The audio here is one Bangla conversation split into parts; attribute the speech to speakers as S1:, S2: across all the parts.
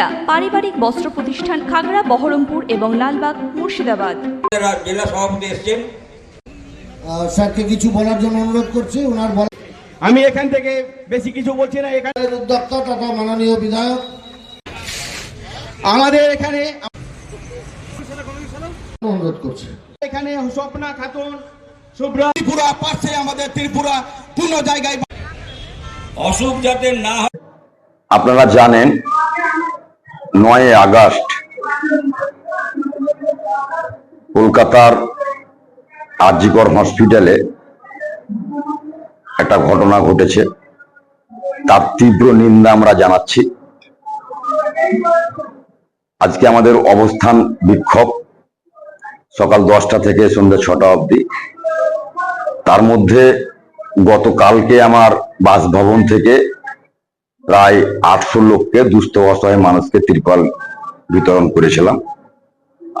S1: সুনিতা পারিবারিক বস্ত্র প্রতিষ্ঠান খাগড়া বহরমপুর এবং লালবাগ মুর্শিদাবাদ।
S2: জেলা জেলা সভাপতি এসছেন।
S3: স্যারকে কিছু বলার জন্য অনুরোধ করছি ওনার
S4: আমি এখান থেকে বেশি কিছু বলছি না এখানে
S3: উদ্যোক্তা তথা মাননীয় বিধায়ক।
S4: আমাদের এখানে
S3: অনুরোধ করছি।
S4: এখানে স্বপ্না খাতুন শুভ্রা
S5: ত্রিপুরা পাশে আমাদের ত্রিপুরা পূর্ণ জায়গায়
S2: অসুখ যাতে না হয়
S6: আপনারা জানেন নয় আগস্ট কলকাতার আরজিকর হসপিটালে একটা ঘটনা ঘটেছে। তার তীব্র নিন্দা আমরা জানাচ্ছি। আজকে আমাদের অবস্থান বিক্ষোভ সকাল দশটা থেকে সন্ধ্যে ছটা অবধি। তার মধ্যে গতকালকে আমার বাসভবন থেকে প্রায় আটশো লোককে দুস্থ অসহায় মানুষকে তিরপাল বিতরণ করেছিলাম।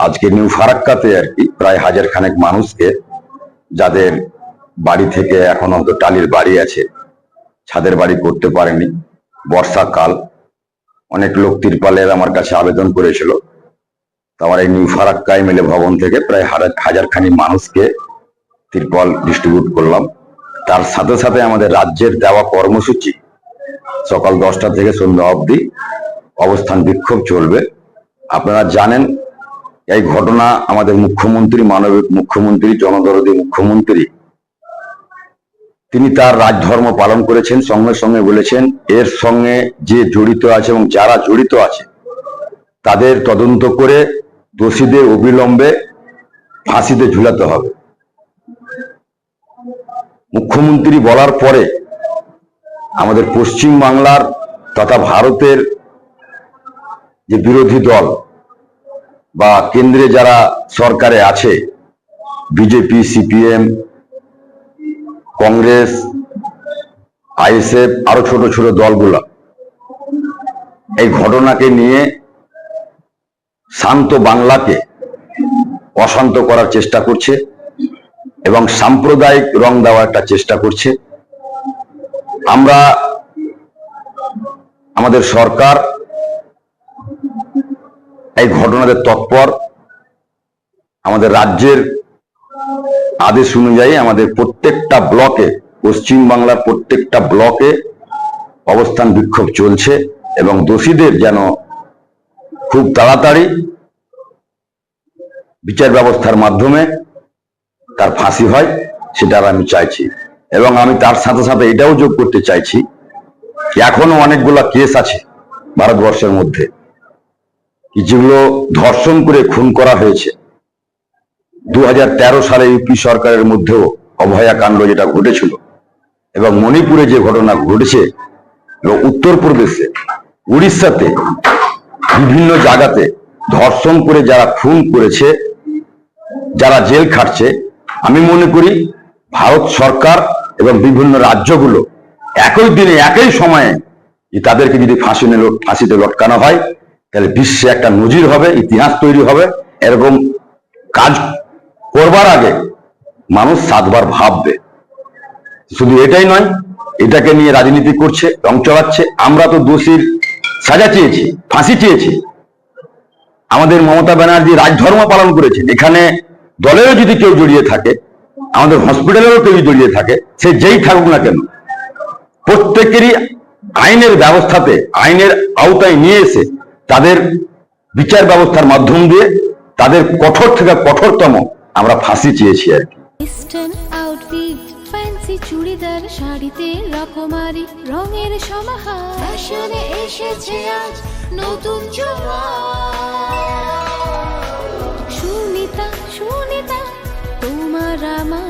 S6: আজকে নিউ ফারাক্কাতে আর কি প্রায় হাজার খানেক মানুষকে যাদের বাড়ি থেকে এখন হয়তো টালির বাড়ি আছে, ছাদের বাড়ি করতে পারেনি, বর্ষাকাল, অনেক লোক তিরপালের আমার কাছে আবেদন করেছিল। তো আমার এই নিউ ফারাক্কা এমএলএ ভবন থেকে প্রায় হাজার খানি মানুষকে তিরপল ডিস্ট্রিবিউট করলাম। তার সাথে সাথে আমাদের রাজ্যের দেওয়া কর্মসূচি সকাল দশটা থেকে সন্ধ্যা অবধি অবস্থান বিক্ষোভ চলবে। আপনারা জানেন, এই ঘটনা আমাদের মুখ্যমন্ত্রী মানবিক মুখ্যমন্ত্রী, জনদরদী মুখ্যমন্ত্রী, তিনি তার রাজধর্ম পালন করেছেন, সঙ্গে সঙ্গে বলেছেন, এর সঙ্গে যে জড়িত আছে এবং যারা জড়িত আছে, তাদের তদন্ত করে দোষীদের অবিলম্বে ফাঁসিতে ঝুলাতে হবে। মুখ্যমন্ত্রী বলার পরে আমাদের পশ্চিম বাংলার তথা ভারতের যে বিরোধী দল বা কেন্দ্রে যারা সরকারে আছে, বিজেপি, সিপিএম, কংগ্রেস, আইএসএফ, আরও ছোট ছোট দলগুলা, এই ঘটনাকে নিয়ে শান্ত বাংলাকে অশান্ত করার চেষ্টা করছে এবং সাম্প্রদায়িক রং দেওয়ার একটা চেষ্টা করছে। আমরা আমাদের সরকার এই ঘটনাতে তৎপর। আমাদের রাজ্যের আদেশ অনুযায়ী আমাদের প্রত্যেকটা ব্লকে, পশ্চিম বাংলার প্রত্যেকটা ব্লকে অবস্থান বিক্ষোভ চলছে এবং দোষীদের যেন খুব তাড়াতাড়ি বিচার ব্যবস্থার মাধ্যমে তার ফাঁসি হয় সেটা আমি চাইছি। এবং আমি তার সাথে সাথে এটাও যোগ করতে চাইছি এখনও অনেকগুলা কেস আছে ভারতবর্ষের মধ্যে যেগুলো ধর্ষণ করে খুন করা হয়েছে। দু হাজার তেরো সালে ইউপি সরকারের মধ্যেও অভয়াকাণ্ড যেটা ঘটেছিল এবং মণিপুরে যে ঘটনা ঘটেছে, এবং উত্তরপ্রদেশে, উড়িষ্যাতে বিভিন্ন জায়গাতে ধর্ষণ করে যারা খুন করেছে, যারা জেল খাটছে, আমি মনে করি ভারত সরকার এবং বিভিন্ন রাজ্যগুলো একই দিনে, একই সময়ে তাদেরকে যদি ফাঁসি ফাঁসিতে লটকানো হয়, তাহলে বিশ্বে একটা নজির হবে, ইতিহাস তৈরি হবে। এরকম কাজ করবার আগে মানুষ সাতবার ভাববে। শুধু এটাই নয়, এটাকে নিয়ে রাজনীতি করছে, রং চড়াচ্ছে। আমরা তো দোষীর সাজা চেয়েছি, ফাঁসি চেয়েছি। আমাদের মমতা ব্যানার্জি রাজধর্ম পালন করেছেন। এখানে দলেরও যদি কেউ জড়িয়ে থাকে আমাদের হসপিটালেরও কেউ জড়িয়ে থাকে, সে যেই থাকুক না কেন, প্রত্যেকেরই আইনের ব্যবস্থাতে, আইনের আওতায় নিয়ে এসে তাদের বিচার ব্যবস্থার মাধ্যম দিয়ে তাদের কঠোর থেকে কঠোরতম আমরা ফাঁসি চেয়েছি আর কি।
S7: চুড়িদার, শাড়িতে রকমারি, রঙের সমাহার। এসেছে আজ নতুন সুনিতা সুনিতা, তোমার আমার